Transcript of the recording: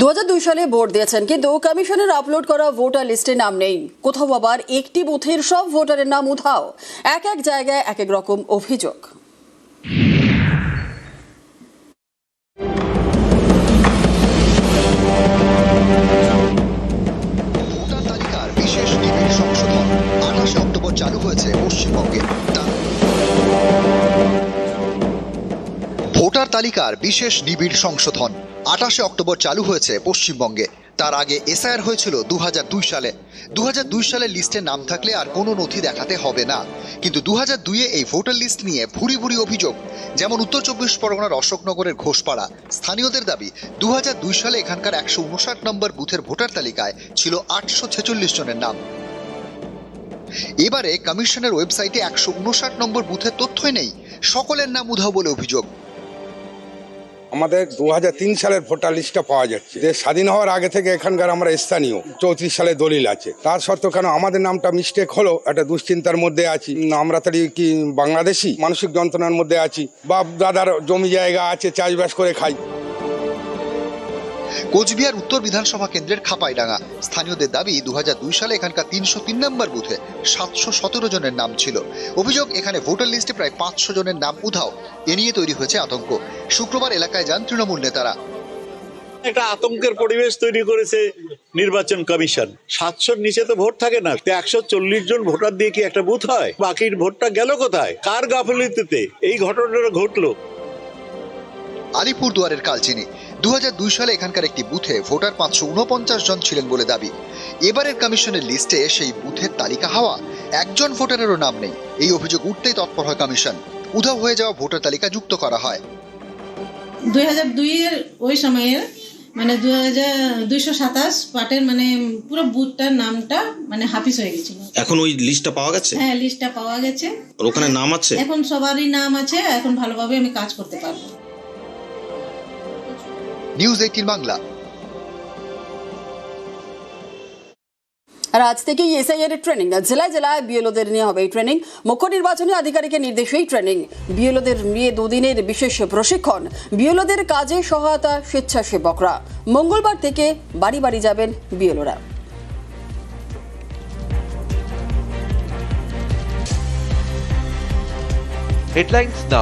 দু হাজার দুই সালে ভোট দিয়েছেন, কিন্তু কমিশনের আপলোড করা ভোটার লিস্টে নাম নেই। কোথাও আবার একটি বুথের সব ভোটারের নাম উধাও। এক এক জায়গায় এক এক রকম অভিযোগ। চালু হয়েছে পশ্চিমবঙ্গে। ভোটার তালিকার বিশেষ নিবিড় সংশোধন আঠাশে অক্টোবর চালু হয়েছে পশ্চিমবঙ্গে। তার আগে এসআইআর হয়েছিল দু হাজার দুই সালে। দুই সালের লিস্টে নাম থাকলে আর কোনো নথি দেখাতে হবে না। কিন্তু দু দুইয়ে এই ভোটার লিস্ট নিয়ে ভুরি ভুরি অভিযোগ। যেমন উত্তর চব্বিশ পরগনার অশোকনগরের ঘোষপাড়া। স্থানীয়দের দাবি দু হাজার দুই সালে এখানকার একশো উনষাট নম্বর বুথের ভোটার তালিকায় ছিল আটশো ছেচল্লিশ জনের নাম। এবারে কমিশনের ওয়েবসাইটে একশো উনষাট নম্বর বুথের তথ্যই নেই। সকলের নাম উধাও বলে অভিযোগ। আমাদের দু হাজার তিন সালের ভোটার লিস্টটা পাওয়া যাচ্ছে। যে স্বাধীন হওয়ার আগে থেকে এখানকার আমরা স্থানীয়, চৌত্রিশ সালে দলিল আছে। তার সত্ত্বেও কেন আমাদের নামটা মিস্টেক হলো? একটা দুশ্চিন্তার মধ্যে আছি। আমরা তাহলে কি বাংলাদেশি? মানসিক যন্ত্রণার মধ্যে আছি। বা দাদার জমি জায়গা আছে, চাষবাস করে খাই। কোচবিহার উত্তর বিধানসভা কেন্দ্রের খাপাইডাঙ্গা। স্থানীয়দের দাবি দু হাজার দুই সালে এখানকার তিনশো তিন নম্বর বুথে সাতশো সতেরো জনের নাম ছিল। অভিযোগ এখানে ভোটার লিস্টে প্রায় পাঁচশো জনের নাম উধাও। এ নিয়ে তৈরি হয়েছে আতঙ্ক। শুক্রবার এলাকায় যান তৃণমূল নেতারা। একটা আতঙ্কের পরিবেশ তৈরি করেছে নির্বাচন কমিশন। সাতশোর নিচে তো ভোট থাকে না। তো একশো চল্লিশ জন ভোটার দিয়ে কি একটা বুথ হয়? বাকির ভোটটা গেল কোথায়? কার গাফলিতে এই ঘটনাটা ঘটলো? আলিপুর দুয়ারের কালচিনি। দু সালে এখানকার একটি বুথে ভোটার পাঁচশো উনপঞ্চাশ জন ছিলেন বলে দাবি। এবারের কমিশনের লিস্টে সেই বুথের তালিকা হওয়া একজন ভোটারেরও নাম নেই। এই অভিযোগ উঠতেই তৎপর হয় কমিশন। উধাও হয়ে যাওয়া ভোটার তালিকা যুক্ত করা হয়। দুই হাজার দুইয়ের ওই সময়ের মানে দু হাজার দুইশো সাতাশ পার্টের মানে পুরো বুথটার নামটা মানে হাফিস হয়ে গেছিল। এখন ওই লিস্টটা পাওয়া গেছে? হ্যাঁ লিস্টটা পাওয়া গেছে। ওখানে নাম আছে? এখন সবারই নাম আছে এখন ভালোভাবে আমি কাজ করতে পারব। নিউজ এইটিন বাংলা আর আজ থেকেই এসআই এর ট্রেনিং জেলায় জেলায় বিএলওদের নিয়ে হবে এই ট্রেনিং মুখ্য নির্বাচনী আধিকারিকের নির্দেশেই ট্রেনিং বিএলওদের নিয়ে দুদিনের বিশেষ প্রশিক্ষণ। বিএলওদের কাজে সহায়তা স্বেচ্ছাসেবকরা। মঙ্গলবার থেকে বাড়ি বাড়ি যাবেন বিএলওরা। Headlines now.